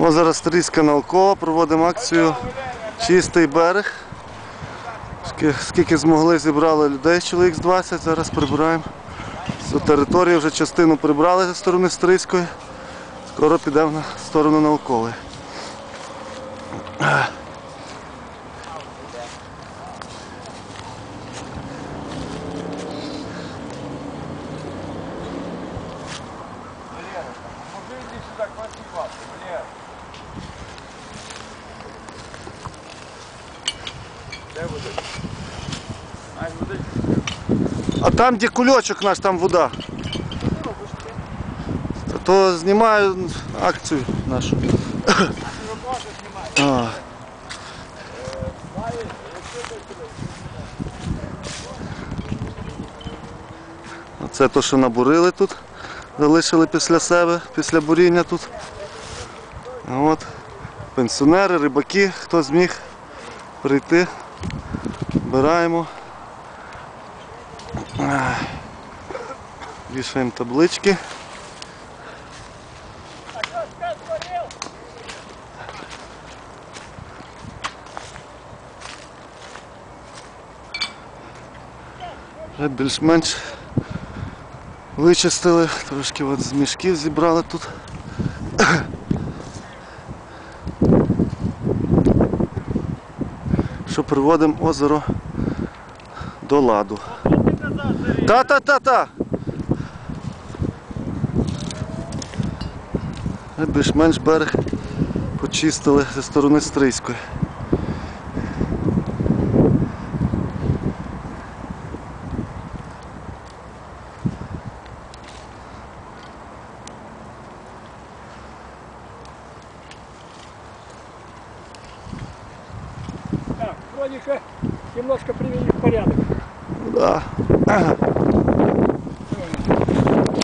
Озеро Стрийська наукова, проводимо акцію Чистий берег. Скільки змогли, зібрали людей, чоловік з 20, зараз прибираємо. Цю територію вже частину прибрали зі сторони Стрийської. Скоро підемо на сторону наукової. А там, де кульочок наш, там вода. То знімаю акцію нашу. А. Це то, що набурили тут, залишили після себе, після буріння тут. От. Пенсіонери, рибаки, хто зміг прийти, збираємо. Вішаємо таблички. Вже більш-менш вичистили, трошки от з мішків зібрали тут. Що приводимо озеро до ладу. Та-та-та-та! Більш-менш берег почистили зі сторони Стрийської. Вроде как немножко привели в порядок. Да.